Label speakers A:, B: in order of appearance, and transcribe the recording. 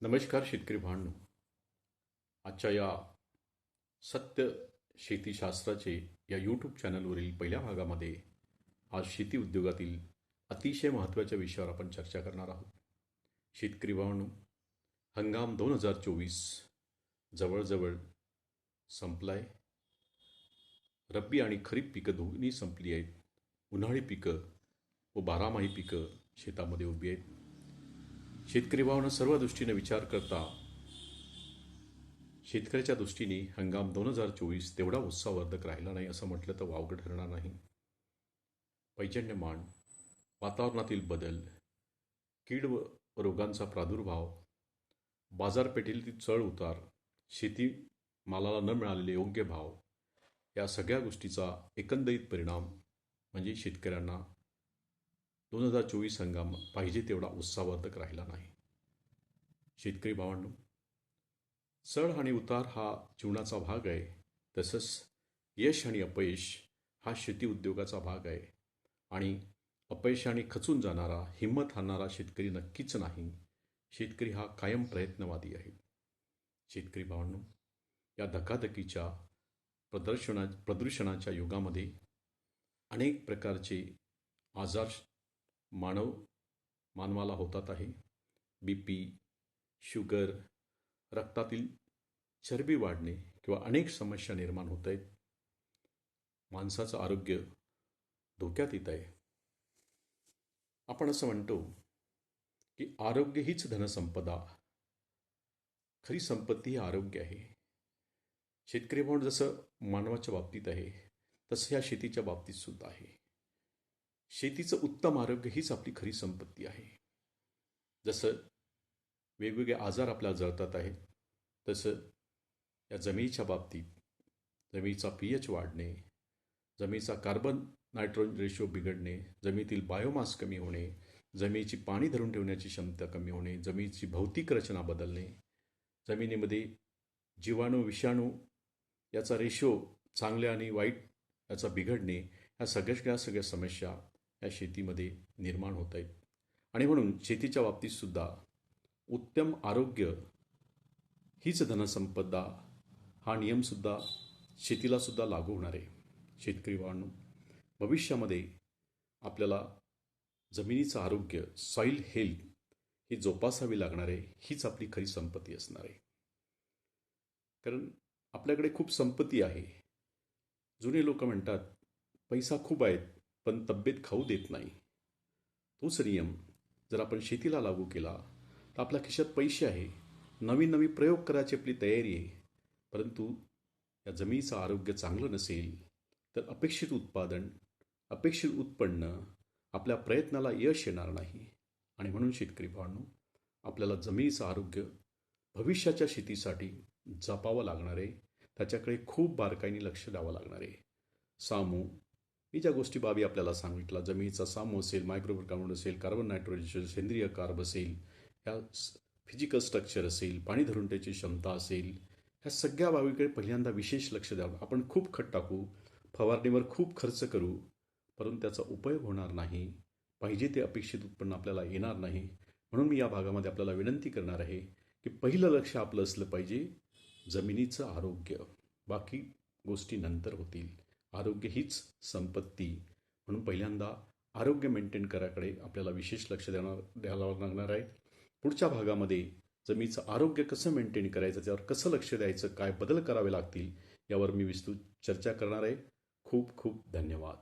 A: नमस्कार शेतकरी भांडू. आजच्या या सत्य शेतीशास्त्राचे या यूट्यूब चॅनलवरील पहिल्या भागामध्ये आज शेती उद्योगातील अतिशय महत्त्वाच्या विषयावर आपण चर्चा करणार आहोत. शेतकरी भांडू हंगाम दोन हजार चोवीस जवळजवळ संपलाय. रब्बी आणि खरीप पिकं दोन्ही संपली आहेत. उन्हाळी पिकं व बारामाही पिकं शेतामध्ये उभी आहेत. शेतकरी भावना सर्व दृष्टीने विचार करता शेतकऱ्याच्या दृष्टीने हंगाम दोन हजार चोवीस तेवढा उत्साहवर्धक राहिला नाही असं म्हटलं तर वावगं ठरणार नाही. पैजन्यमान वातावरणातील बदल कीड व रोगांचा प्रादुर्भाव बाजारपेठेतील चढ उतार शेती मालाला न मिळालेले योग्य भाव या सगळ्या गोष्टीचा एकंदरीत परिणाम म्हणजे शेतकऱ्यांना दोन हजार चोवीस हंगाम पाहिजे तेवढा उत्साहवर्धक राहिला नाही. शेतकरी भावांनो चढ आणि उतार हा जीवनाचा भाग आहे. तसंच यश आणि अपयश हा शेती उद्योगाचा भाग आहे. आणि अपयशाने खचून जाणारा हिंमत हाणणारा शेतकरी नक्कीच नाही. शेतकरी हा कायम प्रयत्नवादी आहे. शेतकरी भावांनो या धकाधकीच्या प्रदर्शना प्रदूषणाच्या युगामध्ये अनेक प्रकारचे आजार मानव मानवाला होतात आहे. बी पी शुगर रक्तातील चरबी वाढणे किंवा अनेक समस्या निर्माण होत आहेत. माणसाचं आरोग्य धोक्यात येत आहे. आपण असं म्हणतो की आरोग्य हीच धनसंपदा. खरी संपत्ती ही आरोग्य आहे. शेतकरी म्हणून जसं मानवाच्या बाबतीत आहे तसं या शेतीच्या बाबतीत सुद्धा आहे. शेतीचं उत्तम आरोग्य हीच आपली खरी संपत्ती आहे. जसं वेगवेगळे आजार आपल्याला जळतात आहेत तसं या जमिनीच्या बाबतीत जमिनीचा पी एच वाढणे जमिनीचा कार्बन नायट्रोजन रेशो बिघडणे जमिनीतील बायोमास कमी होणे जमिनीची पाणी धरून ठेवण्याची क्षमता कमी होणे जमिनीची भौतिक रचना बदलणे जमिनीमध्ये जीवाणू विषाणू याचा रेशो चांगल्या आणि वाईट याचा बिघडणे ह्या सगळ्या सगळ्या समस्या या शेतीमध्ये निर्माण होत आहेत. आणि म्हणून शेतीच्या बाबतीत सुद्धा उत्तम आरोग्य हीच धनसंपदा हा नियमसुद्धा शेतीलासुद्धा लागू होणार आहे. शेतकरी बांधू भविष्यामध्ये आपल्याला जमिनीचं आरोग्य सॉईल हेल्थ ही जोपासावी लागणार आहे हीच आपली खरी संपत्ती असणार आहे. कारण आपल्याकडे खूप संपत्ती आहे. जुने लोक म्हणतात पैसा खूप आहेत पण तब्येत खाऊ देत नाही. तोच नियम जर आपण शेतीला लागू केला तर आपल्या खिशात पैसे आहे. नवीन नवीन प्रयोग करायची आपली तयारी आहे. परंतु या जमिनीचं आरोग्य चांगलं नसेल तर अपेक्षित उत्पादन अपेक्षित उत्पन्न आपल्या प्रयत्नाला यश येणार नाही. आणि म्हणून शेतकरी भावांनो आपल्याला जमिनीचं आरोग्य भविष्याच्या शेतीसाठी जपावं लागणार आहे. त्याच्याकडे खूप बारकाईने लक्ष द्यावं लागणार आहे. सामू मी ज्या गोष्टी बाबी आपल्याला सांगितला जमिनीचा साम असेल मायक्रोबर कार्बन असेल कार्बन नायट्रोजन सेंद्रिय कार्ब असेल ह्या फिजिकल स्ट्रक्चर असेल पाणी धरून त्याची क्षमता असेल ह्या सगळ्या बाबीकडे पहिल्यांदा विशेष लक्ष द्यावं. आपण खूप खत टाकू फवारणीवर खूप खर्च करू परंतु त्याचा उपयोग होणार नाही. पाहिजे ते अपेक्षित उत्पन्न आपल्याला येणार नाही. म्हणून मी या भागामध्ये आपल्याला विनंती करणार आहे की पहिलं लक्ष आपलं असलं पाहिजे जमिनीचं आरोग्य. बाकी गोष्टी नंतर होतील. आरोग्य हीच संपत्ती. म्हणून पहिल्यांदा आरोग्य मेंटेन कराकडे आपल्याला विशेष लक्ष देणार द्यायला लागणार आहे. पुढच्या भागामध्ये जमीचं आरोग्य कसं मेंटेन करायचं त्यावर कसं लक्ष द्यायचं काय बदल करावे लागतील यावर मी विस्तृत चर्चा करणार आहे. खूप खूप धन्यवाद.